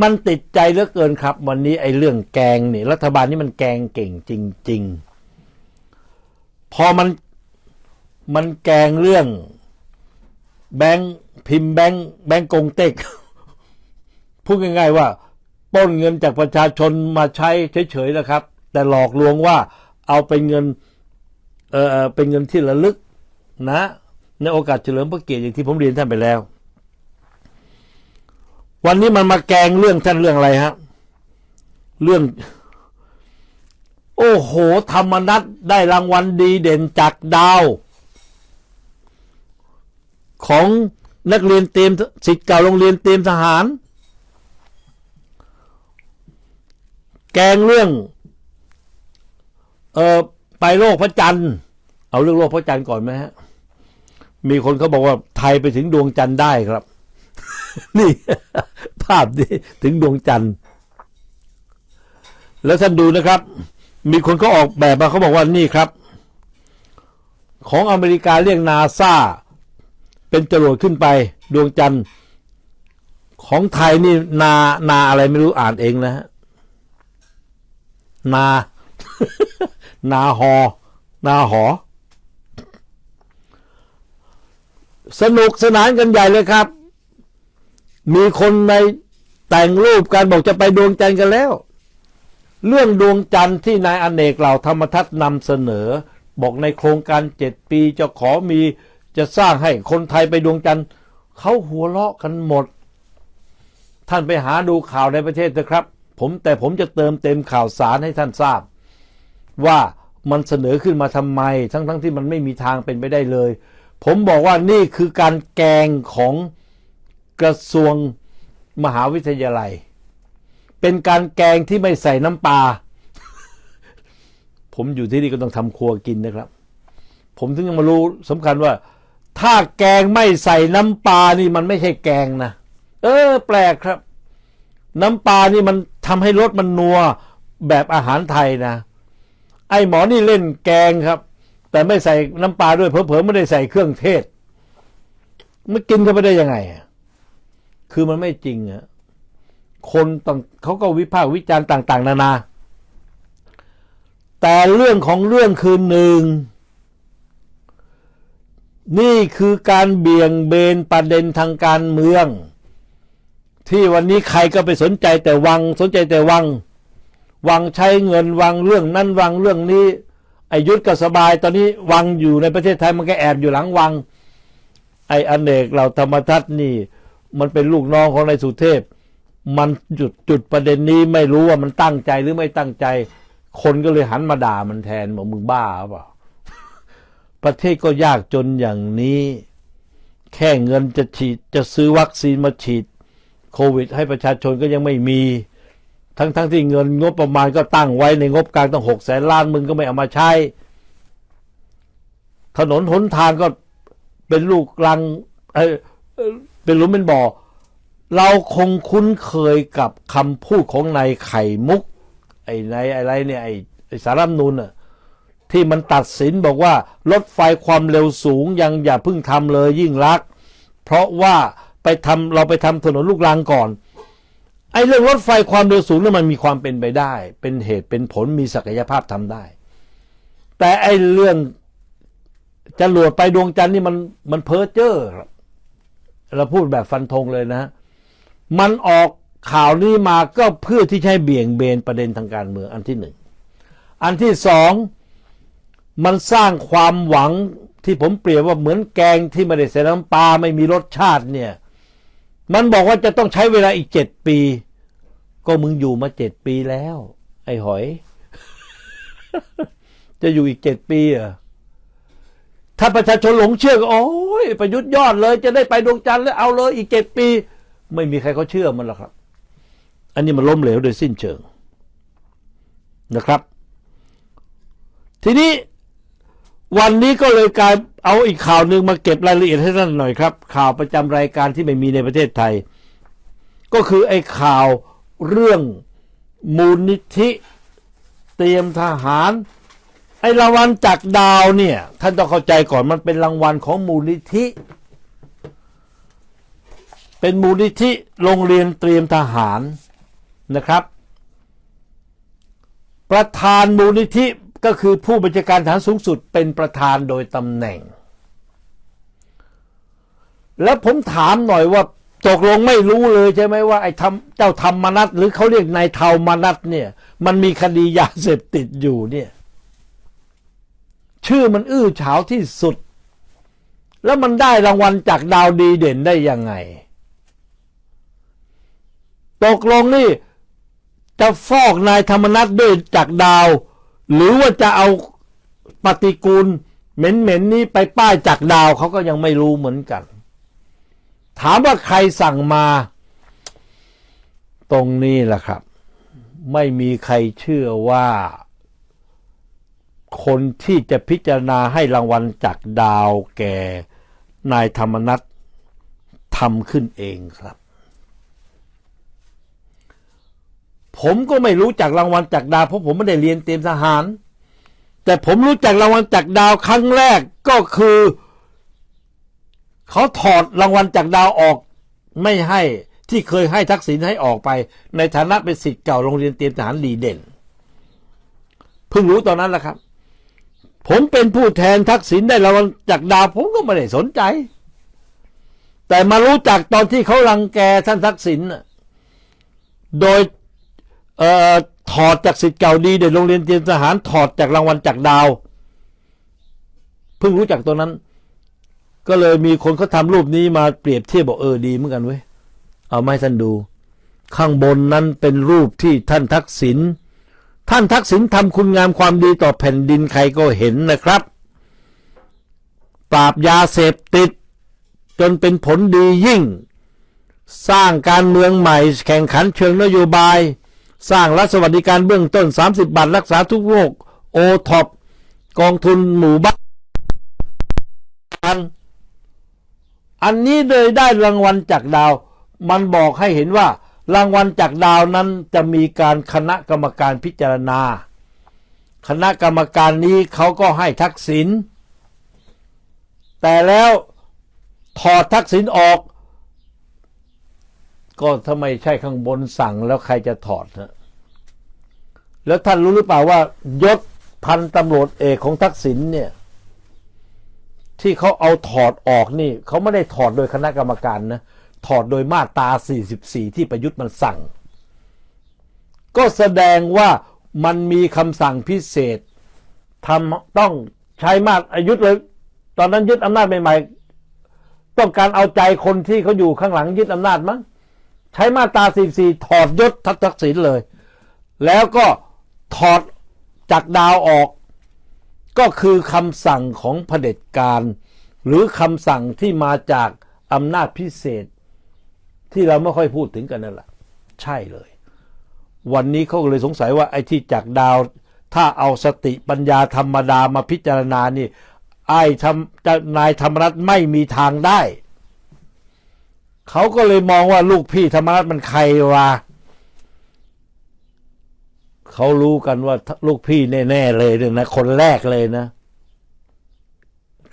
มันติดใจเหลือเกินครับ วันนี้ไอ้เรื่องแกงนี่ รัฐบาลนี่มันแกงเก่งจริง ๆ พอมันมันแกงเรื่อง แบงค์พิมพ์แบงค์แบงค์กงเต็กพูดง่ายๆว่าป้นเงินจากประชาชนมาใช้เฉยๆนะครับ แต่หลอกลวงว่าเอาเป็นเงินเออเอ่อเป็นเงินที่ระลึกนะ ในโอกาสเฉลิมพระเกียรติอย่างที่ผมเรียนท่านไปแล้ว วันนี้มันมาแกงเรื่องท่านเรื่องอะไรฮะ เรื่อง โอ้โห ธรรมนัตได้รางวัลดีเด่นจากดาว ของนักเรียนเตรียมสิทธิ์เก่าโรงเรียนเตรียมทหาร แกงเรื่อง เออไปโลกพระจันทร์ เอาเรื่องโลกพระจันทร์ก่อนไหมฮะ มีคนเขาบอกว่าไทยไปถึงดวงจันทร์ได้ครับ นี่ ภาพนี้ถึงดวงจันทร์ แล้วท่านดูนะครับ มีคนเขาออกแบบมาเขาบอกว่านี่ครับ ของอเมริกาเรียกนาซาเป็นจรวดขึ้นไป ดวงจันทร์ ของไทยนี่นานาอะไรไม่รู้อ่านเองนะฮะนา นาหอ นาหอ สนุกสนานกันใหญ่เลยครับ มีคนในแต่งรูปกันบอกจะไปดวงจันทร์กันแล้ว เรื่องดวงจันทร์ที่นายอเนกเหล่าธรรมทัศน์นำเสนอ บอกในโครงการเจ็ดปีจะขอมีจะสร้างให้คนไทยไปดวงจันทร์เขาหัวเราะกันหมด ท่านไปหาดูข่าวในประเทศเถอะครับ ผมแต่ผมจะเติมเต็มข่าวสารให้ท่านทราบ ว่ามันเสนอขึ้นมาทำไม ทั้งๆทที่มันไม่มีทางเป็นไปได้เลย ผมบอกว่านี่คือการแกงของ กระทรวงมหาวิทยาลัย เป็นการแกงที่ไม่ใส่น้ำปลาผมอยู่ที่นี่ก็ต้องทำครัวกินนะครับ ผมถึงยังมารู้สำคัญว่า ถ้าแกงไม่ใส่น้ำปลานี่มันไม่ใช่แกงนะเออ แปลกครับ น้ำปลานี่มันทำให้รสมันนัวแบบอาหารไทยนะ ไอหมอนี่เล่นแกงครับ แต่ไม่ใส่น้ำปลาด้วยเผลอๆไม่ได้ใส่เครื่องเทศมันกินเข้าไปได้ยังไงอะ คือมันไม่จริงอะคนต่างเขาก็วิพากษ์วิจารณ์ต่าง ๆ นานา แต่เรื่องของเรื่องคือหนึ่ง นี่คือการเบี่ยงเบนประเด็นทางการเมือง ที่วันนี้ใครก็ไปสนใจแต่วังสนใจแต่วัง วังใช้เงินวังเรื่องนั้นวังเรื่องนี้อ้ยุทธก็สบายตอนนี้วังอยู่ในประเทศไทยมันก็แอบอยู่หลังวัง ไอ้อเนกเราธรรมทัศน์นี่ มันเป็นลูกน้องของนายสุเทพ มันจุดจุดประเด็นนี้ไม่รู้ว่ามันตั้งใจหรือไม่ตั้งใจ คนก็เลยหันมาด่ามันแทนบอกมึงบ้าเปล่า ประเทศก็ยากจนอย่างนี้ แค่เงินจะฉีดจะซื้อวัคซีนมาฉีด โควิด ให้ประชาชนก็ยังไม่มี ทั้งทั้งที่เงินงบประมาณก็ตั้งไว้ในงบกลางตั้งหกแสนล้านมึงก็ไม่เอามาใช้ ถนนหนทางก็เป็นลูกลังเอ่อ เป็นหลุมเป็นบ่อ เราคงคุ้นเคยกับคำพูดของนายไข่มุก ไอ้นายอะไรเนี่ยไอ้ไอ้สารัฐธรรมนูนน่ะที่มันตัดสินบอกว่ารถไฟความเร็วสูงยังอย่าเพิ่งทำเลยยิ่งรัก เพราะว่าไปทำเราไปทำถนนลูกรังก่อนไอ้เรื่องรถไฟความเร็วสูงนี่มันมีความเป็นไปได้ เป็นเหตุเป็นผลมีศักยภาพทำได้ แต่ไอ้เรื่องจรวดไปดวงจันทร์นี่มันมันเพ้อเจ้อครับ เราพูดแบบฟันธงเลยนะ มันออกข่าวนี้มาก็เพื่อที่ให้เบี่ยงเบนประเด็นทางการเมืองอันที่หนึ่ง อันที่สอง มันสร้างความหวังที่ผมเปรียบว่าเหมือนแกงที่ไม่ได้ใส่น้ำปลาไม่มีรสชาติเนี่ย มันบอกว่าจะต้องใช้เวลาอีกเจ็ดปี ก็มึงอยู่มาเจ็ดปีแล้ว ไอ้หอย จะอยู่อีกเจ็ดปีเหรอะ ถ้าประชาชนหลงเชื่อก็โอ้ยประยุทธ์ยอดเลย จะได้ไปดวงจันทร์แล้วเอาเลยอีกเจ็ดปี ไม่มีใครเขาเชื่อมันหรอกครับ อันนี้มันล้มเหลวโดยสิ้นเชิงนะครับ ทีนี้วันนี้ก็เลยกลายเอาอีกข่าวหนึ่งมาเก็บรายละเอียดให้ท่านหน่อยครับ ข่าวประจำรายการที่ไม่มีในประเทศไทย ก็คือไอ้ข่าวเรื่องมูลนิธิ เตรียมทหาร ไอ้รางวัลจากดาวเนี่ย ท่านต้องเข้าใจก่อนมันเป็นรางวัลของมูลนิธิ เป็นมูลนิธิโรงเรียนเตรียมทหารนะครับ ประธานมูลนิธิก็คือผู้บัญชาการฐานสูงสุดเป็นประธานโดยตำแหน่ง แล้วผมถามหน่อยว่าตกลงไม่รู้เลยใช่ไหมว่าไอ้ทำเจ้าธรรมนัตหรือเขาเรียกนายเทามนัตเนี่ย มันมีคดียาเสพติดอยู่เนี่ย ชื่อมันอื้อฉาวที่สุด แล้วมันได้รางวัลจากดาวดีเด่นได้ยังไง ตกลงนี่ จะฟอกนายธรรมนัตด้วยจากดาว หรือว่าจะเอาปฏิกูลเหม็นๆนี้ไปป้ายจากดาวเขาก็ยังไม่รู้เหมือนกัน ถามว่าใครสั่งมา ตรงนี้แหละครับ ไม่มีใครเชื่อว่า คนที่จะพิจารณาให้รางวัลจากดาวแก่นายธรรมนัตทำขึ้นเองครับ ผมก็ไม่รู้จักรางวัลจากดาวเพราะผมไม่ได้เรียนเตรียมทหาร แต่ผมรู้จักรางวัลจากดาวครั้งแรกก็คือ เขาถอดรางวัลจากดาวออกไม่ให้ที่เคยให้ทักษิณให้ออกไป ในฐานะเป็นสิทธิ์เก่าโรงเรียนเตรียมทหารดีเด่นเพิ่งรู้ตอนนั้นแหละครับ ผมเป็นผู้แทนทักษิณได้รางวัลจากดาวผมก็ไม่ได้สนใจ แต่มารู้จักตอนที่เขารังแกท่านทักษิณน่ะโดยเอ่อถอดจากสิทธิ์เก่าดีเด่นโรงเรียนเตรียมทหารถอดจากรางวัลจากดาว เพิ่งรู้จักตัวนั้น ก็เลยมีคนเขาทำรูปนี้มาเปรียบเทียบบอกเออดีเหมือนกันเว้ยเอามาให้ท่านดู ข้างบนนั้นเป็นรูปที่ท่านทักษิณ ท่านทักษิณทำคุณงามความดีต่อแผ่นดินใครก็เห็นนะครับ ปราบยาเสพติด จนเป็นผลดียิ่ง สร้างการเมืองใหม่แข่งขันเชิงนโยบาย สร้างรัฐสวัสดิการเบื้องต้น 30 บาทรักษาทุกโรคโอท็อปกองทุนหมู่บ้าน อันนี้เลยได้รางวัลจากดาว มันบอกให้เห็นว่า รางวัลจากดาวนั้นจะมีการคณะกรรมการพิจารณา คณะกรรมการนี้เขาก็ให้ทักษิณแต่แล้วถอดทักษิณออก ก็ทำไมใช่ข้างบนสั่งแล้วใครจะถอดฮะแล้วท่านรู้หรือเปล่าว่ายศพันตำรวจเอกของทักษิณเนี่ย ที่เขาเอาถอดออกนี่เขาไม่ได้ถอดโดยคณะกรรมการนะ ถอดโดยมาตรา 44 ที่ประยุทธ์มันสั่ง ก็แสดงว่ามันมีคำสั่งพิเศษทำต้องใช้มาตรายุทธเลย ตอนนั้นยึดอำนาจใหม่ๆ ต้องการเอาใจคนที่เขาอยู่ข้างหลังยึดอำนาจมั้งใช้มาตรา 44 ถอดยศทักทักษิณเลย แล้วก็ถอดจากดาวออก ก็คือคำสั่งของเผด็จการ หรือคำสั่งที่มาจากอำนาจพิเศษ ที่เราไม่ค่อยพูดถึงกันนั่นแหละใช่เลย วันนี้เขาเลยสงสัยว่าไอ้ที่จากดาว ถ้าเอาสติปัญญาธรรมดามาพิจารณานี่ ไอ้ทำนายธรรมรัฐไม่มีทางได้ เขาก็เลยมองว่าลูกพี่ธรรมรัฐมันใครวะเขารู้กันว่าลูกพี่แน่ๆเลยเนี่ยนะคนแรกเลยนะ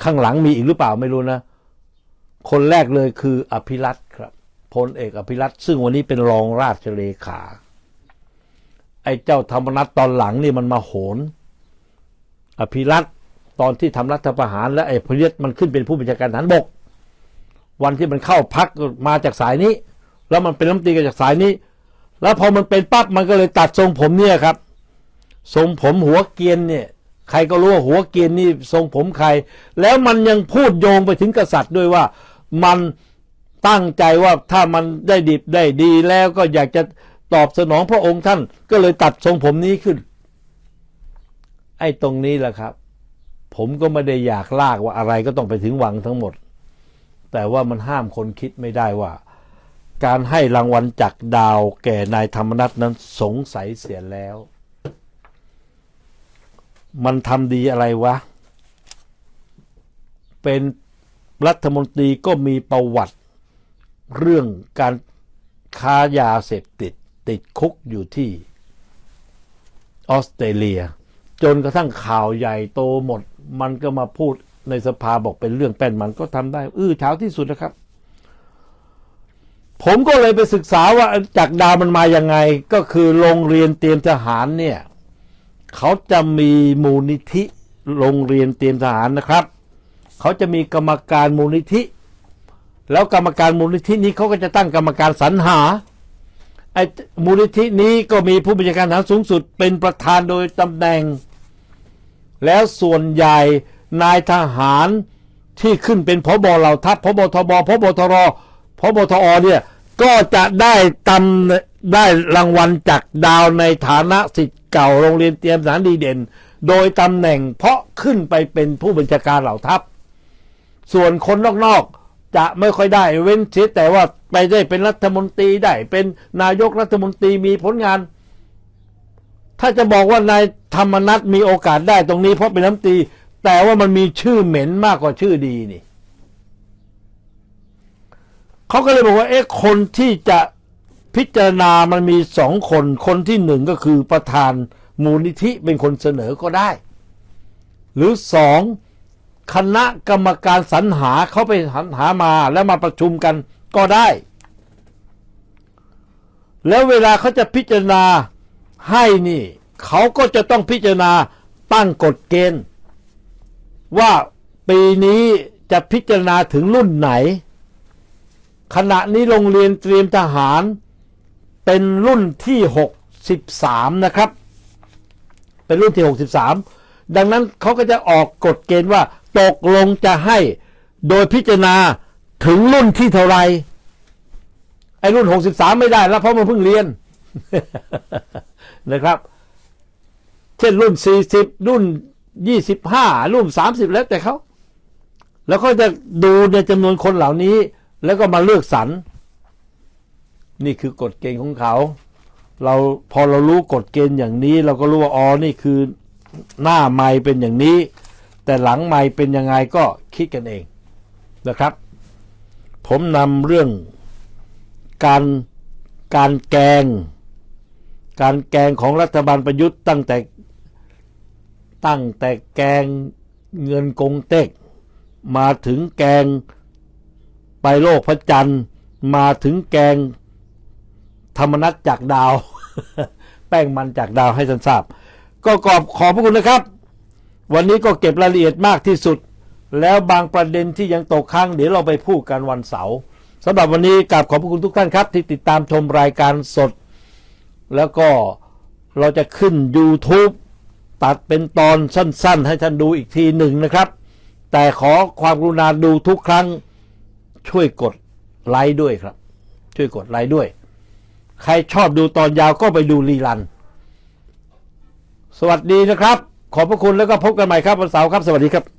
ข้างหลังมีอีกหรือเปล่าไม่รู้นะ คนแรกเลยคืออภิรัตครับ พลเอกอภิรัตซึ่งวันนี้เป็นรองราชเลขา ไอ้เจ้าธรรมนัตตอนหลังนี่มันมาโหน อภิรัตตอนที่ทำรัฐประหารและไอ้พลเอกมันขึ้นเป็นผู้บัญชาการทหารบก วันที่มันเข้าพักมาจากสายนี้ แล้วมันเป็นรัฐมนตรีก็จากสายนี้ แล้วพอมันเป็นปั๊บมันก็เลยตัดทรงผมเนี่ยครับ ทรงผมหัวเกียนเนี่ยใครก็รู้ว่าหัวเกียนนี่ทรงผมใคร แล้วมันยังพูดโยงไปถึงกษัตริย์ด้วยว่ามัน ตั้งใจว่าถ้ามันได้ดิบได้ดีแล้วก็อยากจะตอบสนองพระองค์ท่าน ก็เลยตัดทรงผมนี้ขึ้น ไอ้ตรงนี้แหละครับ ผมก็ไม่ได้อยากลากว่าอะไรก็ต้องไปถึงหวังทั้งหมด แต่ว่ามันห้ามคนคิดไม่ได้ว่า การให้รางวัลจากดาวแก่นายธรรมนัฐนั้นสงสัยเสียแล้ว มันทำดีอะไรวะ เป็นรัฐมนตรีก็มีประวัติ เรื่องการค้ายาเสพติดติดคุกอยู่ที่ออสเตรเลีย จนกระทั่งข่าวใหญ่โตหมด มันก็มาพูดในสภาบอกเป็นเรื่องแป้นมันก็ทำได้ อื้อเช้าที่สุดนะครับ ผมก็เลยไปศึกษาว่าจากดาวมันมายังไง ก็คือโรงเรียนเตรียมทหารเนี่ยเขาจะมีมูลนิธิโรงเรียนเตรียมทหารนะครับ เขาจะมีกรรมการมูลนิธิ แล้วกรรมการมูลนิธินี้เขาก็จะตั้งกรรมการสรรหาไอ้มูลนิธินี้ก็มีผู้บัญชาการทหารสูงสุด เป็นประธานโดยตำแหน่ง แล้วส่วนใหญ่นายทหารที่ขึ้นเป็นพบเหล่าทัพพบทบพบทรพบทอเนี่ยก็จะได้ตำได้รางวัลจากดาวในฐานะสิทธิ์เก่าโรงเรียนเตรียมทหารดีเด่น โดยตำแหน่งเพราะขึ้นไปเป็นผู้บัญชาการเหล่าทัพ ส่วนคนนอกๆ จะไม่ค่อยได้เว้นเสียแต่ว่าไปได้เป็นรัฐมนตรีได้เป็นนายกรัฐมนตรีมีผลงาน ถ้าจะบอกว่านายธรรมนัฐมีโอกาสได้ตรงนี้เพราะเป็นน้ำตรี แต่ว่ามันมีชื่อเหม็นมากกว่าชื่อดีนี่เขาก็เลยบอกว่าเอ๊ะคนที่จะพิจารณามันมีสองคน คนที่หนึ่งก็คือประธานมูลนิธิเป็นคนเสนอก็ได้ หรือสอง คณะกรรมการสรรหาเขาไปสรรหามาแล้วมาประชุมกันก็ได้ แล้วเวลาเขาจะพิจารณาให้นี่ เขาก็จะต้องพิจารณาตั้งกฎเกณฑ์ ว่าปีนี้จะพิจารณาถึงรุ่นไหน ขณะนี้โรงเรียนเตรียมทหาร เป็นรุ่นที่ 63 นะครับ เป็นรุ่นที่ 63 ดังนั้นเขาก็จะออกกฎเกณฑ์ว่า ตกลงจะให้ โดยพิจารณาถึงรุ่นที่เท่าไรไอ้รุ่น63ไม่ได้แล้วเพราะมันเพิ่งเรียนนะครับ เช่นรุ่น40รุ่น25รุ่น30แล้วแต่เขาแล้วก็จะดูในจำนวนคนเหล่านี้ แล้วก็มาเลือกสรรนี่คือกฎเกณฑ์ของเขา เราพอเรารู้กฎเกณฑ์อย่างนี้ เราก็รู้ว่าอ๋อนี่คือหน้าไม้เป็นอย่างนี้ แต่หลังไม้เป็นยังไงก็คิดกันเองนะครับ ผมนำเรื่องการการแกง การแกงของรัฐบาลประยุทธ์ตั้งแต่ตั้งแต่แกงเงินกงเต็ก มาถึงแกงไปโลกพระจันทร์มาถึงแกงธรรมนัตจากดาว แป้งมันจากดาวให้ท่านทราบ ก็ขอบขอบพระคุณนะครับ วันนี้ก็เก็บรายละเอียดมากที่สุด แล้วบางประเด็นที่ยังตกค้างเดี๋ยวเราไปพูดกันวันเสาร์สำหรับวันนี้กราบขอบพระคุณทุกท่านครับ ที่ติดตามชมรายการสด แล้วก็เราจะขึ้น YouTube ตัดเป็นตอนสั้น ๆ ให้ท่านดูอีกทีหนึ่งนะครับ แต่ขอความกรุณาดูทุกครั้งช่วยกดไลค์ด้วยครับ ช่วยกดไลค์ด้วย ใครชอบดูตอนยาวก็ไปดูรีลัน สวัสดีนะครับ ขอบพระคุณแล้วก็พบกันใหม่ครับวันเสาร์ครับ สวัสดีครับ